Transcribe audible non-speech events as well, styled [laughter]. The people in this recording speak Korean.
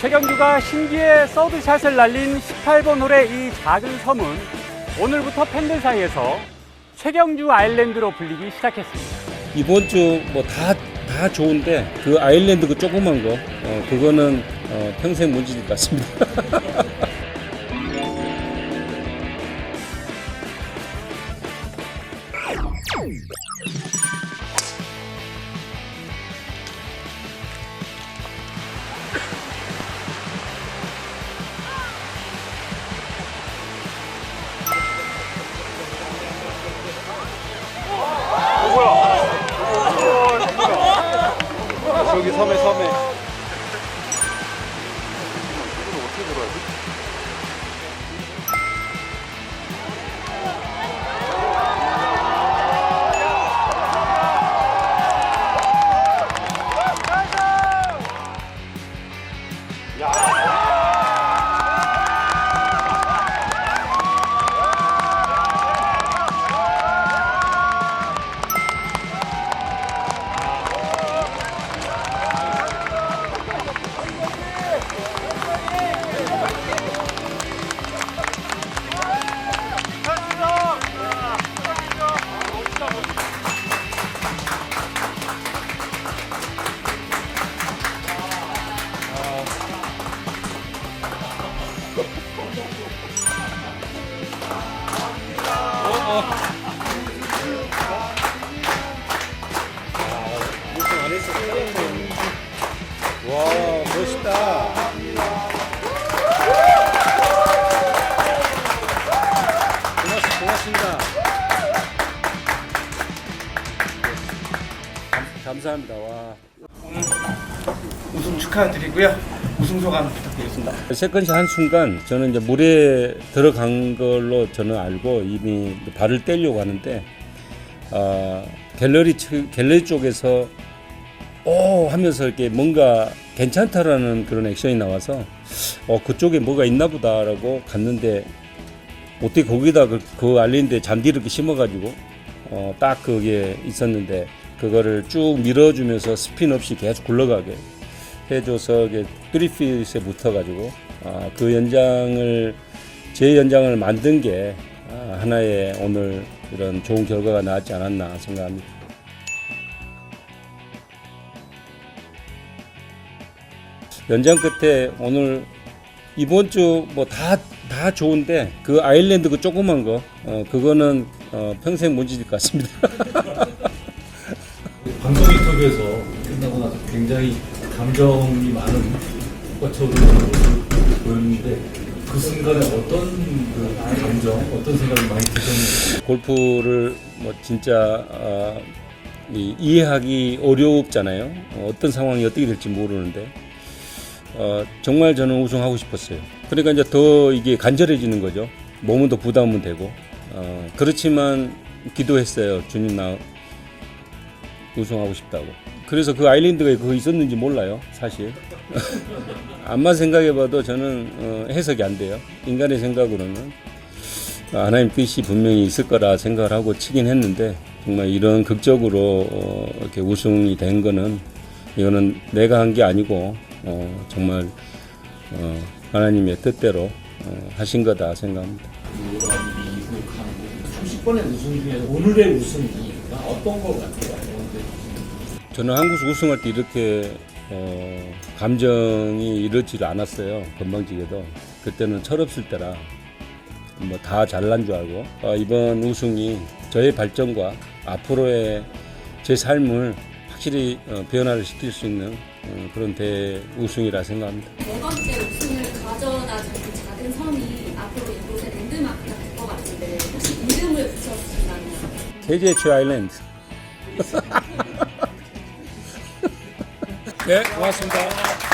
최경규가 신기의 서드샷을 날린 18번 홀의 이 작은 섬은 오늘부터 팬들 사이에서 최경주 아일랜드로 불리기 시작했습니다. 이번 주 뭐 다 다 좋은데 그 아일랜드 그 조그만 거 어, 그거는 어, 평생 못 잊을 것 같습니다. [laughs] 여기 섬에 섬에 와 멋있다. 고맙, 고맙습니다. 감, 감사합니다. 와. 우승 축하드리고요. 우승 소감 부탁드리겠습니다. 세컨샷 한 순간 저는 이제 물에 들어간 걸로 저는 알고 이미 발을 떼려고 하는데 아, 갤러리 측- 갤러리 쪽에서 오 하면서 이렇게 뭔가 괜찮다라는 그런 액션이 나와서 어 그쪽에 뭐가 있나 보다라고 갔는데 어떻게 거기다 그, 그 알린데 잔디를 이렇게 심어가지고 어, 딱 그게 있었는데 그거를 쭉 밀어주면서 스핀 없이 계속 굴러가게 해줘서 이게 트리핏에 붙어가지고 아, 그 연장을 제 연장을 만든 게 아, 하나의 오늘 이런 좋은 결과가 나왔지 않았나 생각합니다. 연장 끝에 오늘 이번 주 뭐 다 다 좋은데 그 아일랜드 그 조그만 거 어, 그거는 어, 평생 못 잊을 것 같습니다. [laughs] 방송 인터뷰에서 끝나고 나서 굉장히 감정이 많은 것처럼 보였는데 그 순간에 어떤 그 감정, 어떤 생각이 많이 드셨는지 골프를 뭐 진짜 어, 이, 이해하기 어렵잖아요. 어, 어떤 상황이 어떻게 될지 모르는데 어, 정말 저는 우승하고 싶었어요. 그러니까 이제 더 이게 간절해지는 거죠. 몸은 더 부담은 되고 어, 그렇지만 기도했어요. 주님 나 우승하고 싶다고. 그래서 그 아일랜드가 그거 있었는지 몰라요, 사실. [laughs] 암만 생각해봐도 저는 어, 해석이 안 돼요. 인간의 생각으로는. 하나님 뜻이 분명히 있을 거라 생각을 하고 치긴 했는데 정말 이런 극적으로 어, 이렇게 우승이 된 거는 이거는 내가 한 게 아니고 어, 정말 어, 하나님의 뜻대로 어, 하신 거다 생각합니다. 수십 번의 우승 중에 오늘의 우승이 어떤 것 같아요? 저는 한국 우승할 때 이렇게 어, 감정이 이렇지를 않았어요. 건방지게도 그때는 철없을 때라 뭐 다 잘난 줄 알고 어, 이번 우승이 저의 발전과 앞으로의 제 삶을 확실히 어, 변화를 시킬 수 있는 어, 그런 대 우승이라 생각합니다. 네 번째 우승을 가져다 준 그 작은 섬이 앞으로 이곳의 랜드마크가 될 것 같은데 혹시 이름을 붙였다면 KGH 아일랜드. [laughs] 네, 고맙습니다.